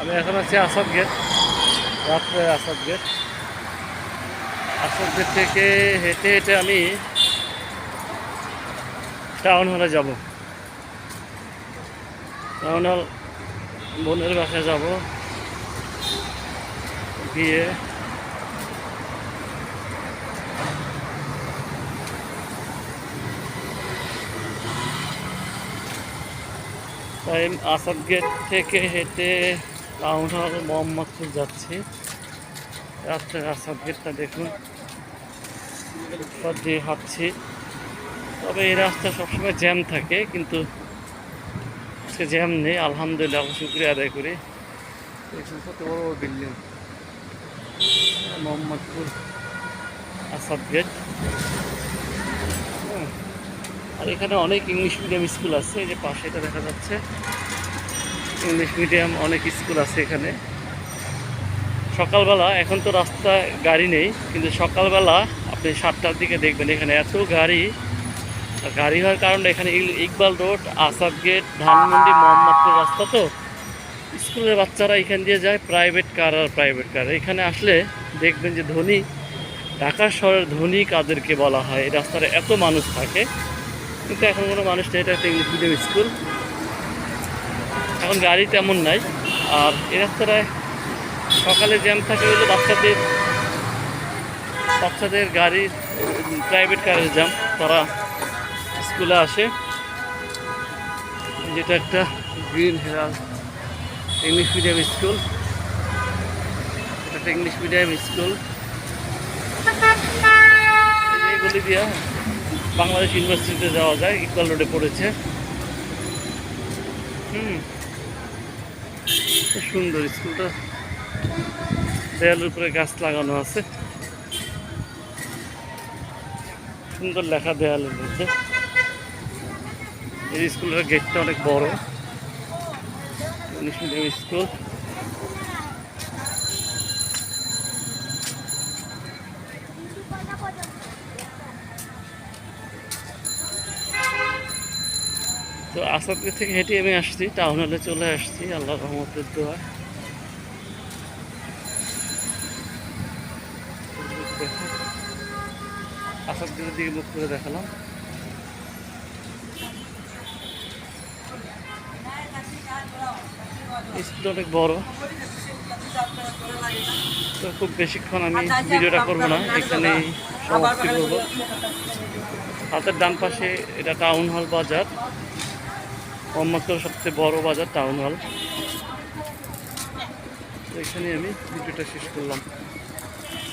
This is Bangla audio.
আমি এখন আছি আসাদ গেট, রাত্রে আসাদ গেট। আসাদ গেট থেকে হেঁটে হেঁটে আমি টাউন হলে যাব। টাউন হল বোনের বাসায় যাব। গিয়ে তাই আসাদ গেট থেকে হেঁটে টাউন হল মোহাম্মদপুর যাচ্ছি। রাত্রে আসাদ গেটটা দেখুন। দিয়ে হাঁটছি। তবে এই রাস্তা সবসময় জ্যাম থাকে কিন্তু আজকে জ্যাম নেই। আলহামদুলিল্লাহ শুক্রিয়া আদায় করি। দেখুন কত বড় বড় বিল্ডিং মোহাম্মদপুর। আসাদ গেট। আর এখানে অনেক ইংলিশ মিডিয়াম স্কুল আছে এই যে পাশে এটা দেখা যাচ্ছে। ইংলিশ মিডিয়াম অনেক স্কুল আছে এখানে। সকালবেলা, এখন তো রাস্তা গাড়ি নেই, কিন্তু সকালবেলা আপনি সাতটার দিকে দেখবেন এখানে এত গাড়ি। গাড়ি হওয়ার কারণে এখানে ইকবাল রোড, আসাদ গেট, ধানমন্ডি, মোহাম্মদপুর রাস্তা তো। স্কুলের বাচ্চারা এখান দিয়ে যায় প্রাইভেট কার আর প্রাইভেট কার এখানে আসলে দেখবেন যে ধনী, ঢাকা শহরের ধনী কাদেরকে বলা হয়। এই রাস্তায় এত মানুষ থাকে। কিন্তু এখন কোনো মানুষ নেই, এটা একটা ইংলিশ মিডিয়াম স্কুল। এখন গাড়ি তেমন নাই। আর এ রাস্তাটায় সকালে জ্যাম থাকে হলো বাচ্চাদের বাচ্চাদের গাড়ি প্রাইভেট কারের জ্যাম তারা স্কুলে আসে। যেটা একটা green herald English medium school একটা ইংলিশ মিডিয়াম স্কুল এগুলি দিয়া বাংলাদেশ ইউনিভার্সিটিতে যাওয়া যায় ইকবাল রোডে পড়েছে। হুম। সুন্দর স্কুলটা। দেয়ালের উপরে গাছ লাগানো আছে। সুন্দর লেখা দেয়ালের মধ্যে। এই স্কুলের গেটটা অনেক বড়। English medium school. তো আসাদপুর থেকে হেঁটে আমি আসছি টাউন হলে চলে আসছি আল্লাহ রহমতের দোয়া। আসাদপুরের দিকে মুখ করে দেখালাম। স্কুল অনেক বড়। তো খুব বেশিক্ষণ আমি ভিডিওটা করব না, এখানেই সমাপ্তি করব। হাতের ডান পাশে এটা টাউন হল বাজার। মোহাম্মদপুর সবচেয়ে বড় বাজার টাউন হল। এখানে আমি ভিডিওটা শেষ করলাম।